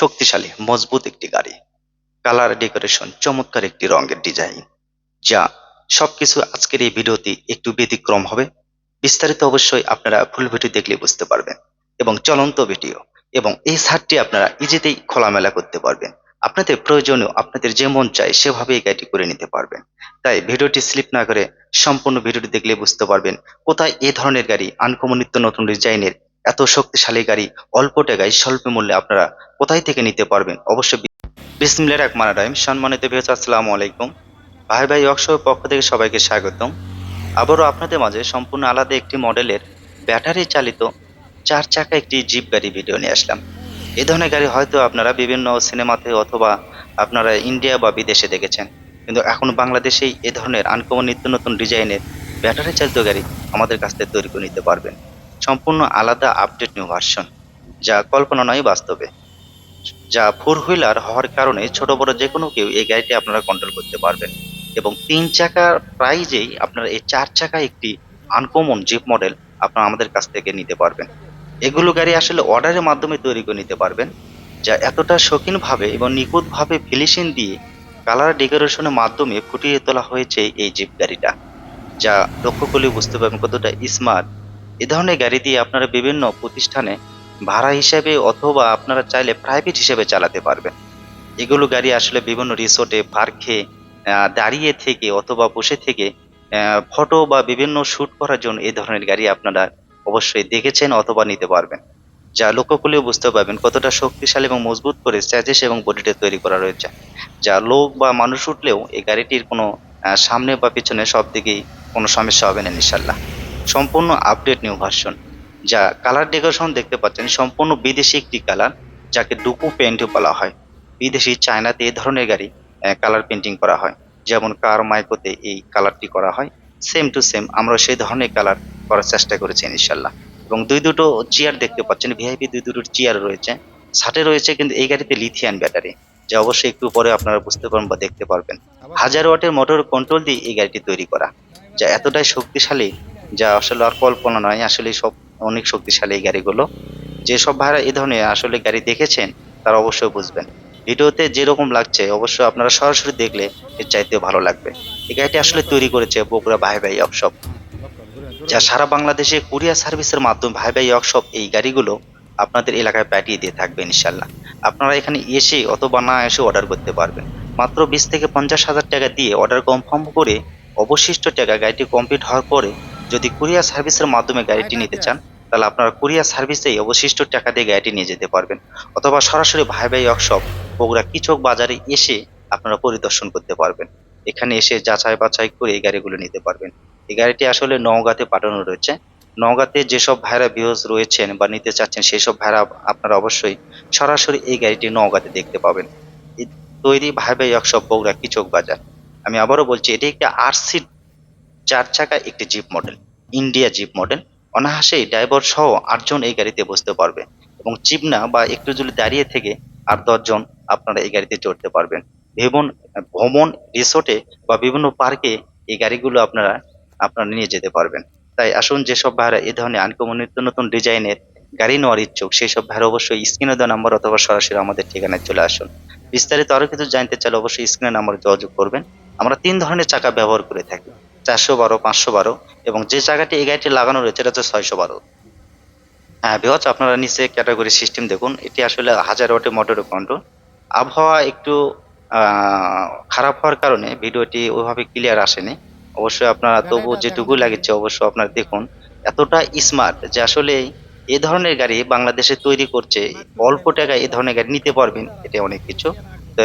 শক্তিশালী, মজবুত একটি গাড়ি। কালার, ডেকোরেশন, চমৎকার একটি রঙের ডিজাইন। যা সবকিছু আজকের এই ভিডিওতে একটু ব্যতিক্রম হবে। বিস্তারিত অবশ্যই আপনারা ফুল ভিডিও দেখলে বুঝতে পারবেন। এবং চলন্ত ভিডিও। এবং এই সারটি আপনারা ইজিতেই খোলামেলা করতে পারবেন। আপনাদের প্রয়োজনীয় আপনাদের যে মন চায় সেভাবে এই গাড়িটি করে নিতে পারবেন। তাই ভিডিওটি স্লিপ না করে সম্পূর্ণ ভিডিওটি দেখলে বুঝতে পারবেন কোথায় এ ধরনের গাড়ি, আনকমন নিত্য নতুন ডিজাইনের এত শক্তিশালী গাড়ি অল্প টাকায় স্বল্প মূল্যে আপনারা কোথায় থেকে নিতে পারবেন? অবশ্যই বিসমিল্লাহ রহমান রাহিম। সম্মানিত ভিউজ আসসালামু আলাইকুম। ভাই ভাই অক্ষয় পক্ষ থেকে সবাইকে স্বাগতম। আবারও আপনাদের মাঝে সম্পূর্ণ আলাদা একটি মডেলের ব্যাটারি চালিত চার চাকা একটি জিপ গাড়ি ভিডিও নিয়ে আসলাম। এই ধরনের গাড়ি হয়তো আপনারা বিভিন্ন সিনেমাতে অথবা আপনারা ইন্ডিয়া বা বিদেশে দেখেছেন। কিন্তু এখন বাংলাদেশেই এ ধরনের আনকমন নিত্য নতুন ডিজাইনের ব্যাটারি চালিত গাড়ি আমাদের কাছ থেকে তৈরি করে নিতে পারবেন। সম্পূর্ণ আলাদা আপডেট নিউ ভার্সন যা কল্পনা নয় বাস্তবে, যা ফোর হুইলার হওয়ার কারণে ছোট বড় যে কোনো কেউ এই গাড়িটি আপনারা কন্ট্রোল করতে পারবেন এবং তিন চাকার প্রাইজেই আপনারা এই চার চাকা একটি আনকমন জিপ মডেল আপনারা আমাদের কাছ থেকে নিতে পারবেন। এগুলো গাড়ি আসলে অর্ডারের মাধ্যমে তৈরি করে নিতে পারবেন, যা এতটা শৌখিনভাবে এবং নিখুঁতভাবে ফিনিশিং দিয়ে কালার ডেকোরেশনের মাধ্যমে ফুটিয়ে তোলা হয়েছে এই জিপ গাড়িটা, যা লক্ষ্য করলে বুঝতে পারবেন কতটা স্মার্ট এ ধরনের গাড়ি দিয়ে আপনারা বিভিন্ন প্রতিষ্ঠানে ভাড়া হিসেবে অথবা আপনারা চাইলে প্রাইভেট হিসেবে চালাতে পারবেন। এগুলো গাড়ি আসলে বিভিন্ন রিসোর্টে পার্কে দাঁড়িয়ে থেকে অথবা বসে থেকে ফটো বা বিভিন্ন শ্যুট করার জন্য এই ধরনের গাড়ি আপনারা অবশ্যই দেখেছেন অথবা নিতে পারবেন। যা লক্ষ্য করলেও বুঝতে পারবেন কতটা শক্তিশালী এবং মজবুত করে স্যাচেস এবং বডিটা তৈরি করা রয়েছে। যা লোক বা মানুষ উঠলেও এই গাড়িটির কোনো সামনে বা পিছনে সব দিকেই কোনো সমস্যা হবে না ইনশাল্লাহ সম্পূর্ণ আপডেট নিউ ভার্সন যা কালার ডেকোরেশন দেখতে পাচ্ছেন সম্পূর্ণ বিদেশি একটি কালার যাকে ডুকু পেন্টও বলা হয়। বিদেশি চায়নাতে এই ধরনের গাড়ি কালার পেন্টিং করা হয়। যেমন কার মাইকোতে এই কালারটি করা হয় সেম টু সেম আমরা সেই ধরনের কালার করার চেষ্টা করেছি ইনশাল্লাহ। এবং দুই দুটো চেয়ার দেখতে পাচ্ছেন ভিআইপি দুই দুটো চেয়ার রয়েছে। সাথে রয়েছে কিন্তু এই গাড়িতে লিথিয়ান ব্যাটারি যা অবশ্যই একটু পরে আপনারা বুঝতে পারবেন বা দেখতে পারবেন। হাজার ওয়াটের মোটর কন্ট্রোল দিয়ে এই গাড়িটি তৈরি করা যা এতটাই শক্তিশালী যা আসলে আর কল্পনা নয় আসলে সব অনেক শক্তিশালী এই গাড়িগুলো। যেসব ভাইরা এই ধরনের আসলে গাড়ি দেখেছেন, তারা অবশ্যই বুঝবেন। ভিডিওতে যেরকম লাগছে, অবশ্যই আপনারা সরাসরি দেখলে এর চাইতে ভালো লাগবে। এই গাড়িটি আসলে তৈরি করেছে বগুড়া ভাই ভাই ওয়ার্কশপ। যা সারা বাংলাদেশে কুরিয়ার সার্ভিসের মাধ্যমে ভাই ভাই ওয়ার্কশপ এই গাড়িগুলো আপনাদের এলাকায় পাঠিয়ে দিয়ে থাকবে ইনশাল্লাহ আপনারা এখানে এসে অথবা না এসে অর্ডার করতে পারবেন। মাত্র বিশ থেকে পঞ্চাশ হাজার টাকা দিয়ে অর্ডার কনফার্ম করে অবশিষ্ট টাকা গাড়িটি কমপ্লিট হওয়ার পরে যদি কুরিয়ার সার্ভিসের মাধ্যমে গাড়িটি নিতে চান তাহলে আপনারা কুরিয়ার সার্ভিসেই অবশিষ্ট টাকা দিয়ে গাড়িটি নিয়ে যেতে পারবেন। অথবা সরাসরি ভাই ভাই ওয়ার্কশপ বগুড়া কিচক বাজারে এসে আপনারা পরিদর্শন করতে পারবেন। এখানে এসে যাচাই বাছাই করে এই গাড়িগুলো নিতে পারবেন। এই গাড়িটি আসলে নওগাঁতে পাঠানো রয়েছে। নওগাঁতে যেসব ভাইরা ভিউজ রয়েছেন বা নিতে চাচ্ছেন সেই সব ভাইরা আপনারা অবশ্যই সরাসরি এই গাড়িটি নওগাঁতে দেখতে পাবেন। তৈরি ভাই ভাই ওয়ার্কশপ বগুড়া কিচক বাজার। আমি আবারও বলছি এটি একটি আরসি চার চাকা একটি jeep model India jeep model অনায়াসেই ড্রাইভার সহ আটজন এই গাড়িতে বসতে পারবে এবং চিপনা বা একটু যদি দাঁড়িয়ে থেকে আর দশজন আপনারা এই গাড়িতে চড়তে পারবেন। ভ্রমণ ভ্রমণ রিসোর্টে বা বিভিন্ন পার্কে এই গাড়িগুলো আপনারা আপনারা নিয়ে যেতে পারবেন। তাই আসুন যেসব ভাইরা এ ধরনের আনকমন নিত্য নতুন ডিজাইনের গাড়ি নেওয়ার ইচ্ছুক সেই সব ভাইরা অবশ্যই স্ক্রিনে দেওয়া নাম্বার অথবা সরাসরি আমাদের ঠিকানায় চলে আসুন। বিস্তারিত আরও কিছু জানতে চাইলে অবশ্যই স্ক্রিনে নাম্বার যোগাযোগ করবেন। আমরা তিন ধরনের চাকা ব্যবহার করে থাকি। চারশো বারো পাঁচশো বারো এবং যে জায়গাটি এই গাড়িটি লাগানো রয়েছে এটা হচ্ছে ছয়শো বারো। হ্যাঁ বিহজ আপনারা নিচে ক্যাটাগরি সিস্টেম দেখুন এটি আসলে হাজার ওয়াটের মোটরের কন্ট্রোল। আবহাওয়া একটু খারাপ হওয়ার কারণে ভিডিওটি ওইভাবে ক্লিয়ার আসেনি। অবশ্যই আপনারা তবু যেটুকু লাগছে অবশ্যই আপনারা দেখুন এতটা স্মার্ট যে আসলে এ ধরনের গাড়ি বাংলাদেশে তৈরি করছে অল্প টাকায় এই ধরনের গাড়ি নিতে পারবেন এটা অনেক কিছু। তো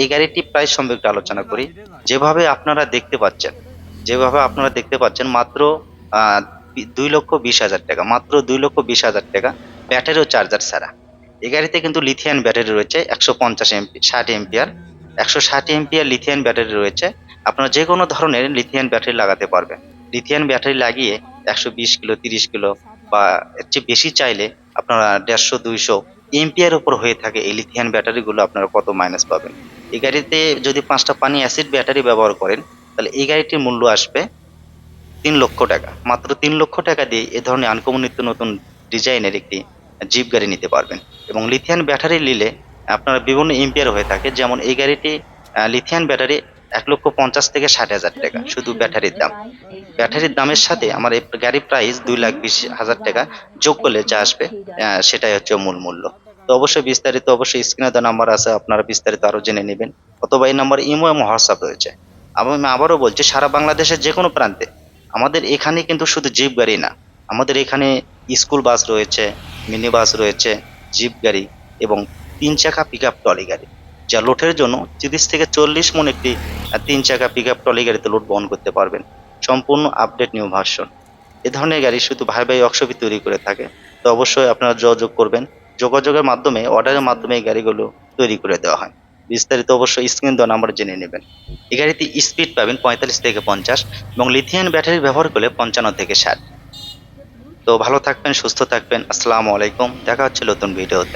এই গাড়িটি প্রাইস সম্পর্কে একটু আলোচনা করি। যেভাবে আপনারা দেখতে পাচ্ছেন যেভাবে আপনারা দেখতে পাচ্ছেন, মাত্র দুই লক্ষ বিশ হাজার টাকা, মাত্র দুই লক্ষ বিশ হাজার টাকা ব্যাটারি ও চার্জার ছাড়া। এই গাড়িতে কিন্তু লিথিয়ান ব্যাটারি রয়েছে একশো পঞ্চাশ এমপি ষাট এমপিয়ার, একশো ষাট এমপিয়ার লিথিয়ান ব্যাটারি রয়েছে। আপনারা যে কোনো ধরনের লিথিয়ান ব্যাটারি লাগাতে পারবেন। লিথিয়ান ব্যাটারি লাগিয়ে একশো বিশ কিলো, তিরিশ কিলো বা এর চেয়ে বেশি চাইলে আপনারা দেড়শো, দুইশো এমপিয়ার উপর হয়ে থাকে এই লিথিয়ান ব্যাটারিগুলো আপনারা কত মাইনাস পাবেন। এই গাড়িতে যদি পাঁচটা পানি অ্যাসিড ব্যাটারি ব্যবহার করেন তাহলে এই গাড়িটির মূল্য আসবে তিন লক্ষ টাকা। মাত্র তিন লক্ষ টাকা দিয়ে এ ধরনের আনকমন নিত্য নতুন ডিজাইনের একটি জিপ গাড়ি নিতে পারবেন। এবং লিথিয়ান ব্যাটারি নিলে আপনার বিভিন্ন এম্পিয়ার হয়ে থাকে। যেমন এই গাড়িটি লিথিয়ান ব্যাটারি এক লক্ষ পঞ্চাশ থেকে ষাট হাজার টাকা, শুধু ব্যাটারির দাম। ব্যাটারির দামের সাথে আমার এই গাড়ির প্রাইস দুই লাখ বিশ হাজার টাকা যোগ করলে যা আসবে সেটাই হচ্ছে মূল মূল্য। তো অবশ্যই বিস্তারিত, অবশ্যই স্ক্রিনে তো নাম্বার আছে, আপনারা বিস্তারিত আরও জেনে নেবেন। অথবা এই নাম্বার ইমো এবং হোয়াটসঅ্যাপ রয়েছে। আমি আবারও বলছি, সারা বাংলাদেশের যে কোনো প্রান্তে আমাদের এখানে কিন্তু শুধু জিপ গাড়ি না, আমাদের এখানে স্কুল বাস রয়েছে, মিনি বাস রয়েছে, জিপ গাড়ি এবং তিন চাকা পিক আপ ট্রলি গাড়ি, যা লোডের জন্য তিরিশ থেকে চল্লিশ মন একটি তিন চাকা পিক আপ ট্রলি গাড়িতে লোড বহন করতে পারবেন। সম্পূর্ণ আপডেট নিউ ভার্সন এ ধরনের গাড়ি শুধু ভাই ভাই অক্সবি তৈরি করে থাকে, তো অবশ্যই আপনারা যোগাযোগ করবেন। যোগাযোগের মাধ্যমে অর্ডারের মাধ্যমে এই গাড়িগুলো তৈরি করে দেওয়া হয়। বিস্তারিত অবশ্যই স্ক্রিন দেওয়া নাম্বার জেনে নেবেন। এই গাড়িতে স্পিড পাবেন পঁয়তাল্লিশ থেকে পঞ্চাশ এবং লিথিয়ান ব্যাটারি ব্যবহার করলে পঞ্চান্ন থেকে ষাট। তো ভালো থাকবেন, সুস্থ থাকবেন, আসসালামু আলাইকুম, দেখা হচ্ছে নতুন ভিডিওতে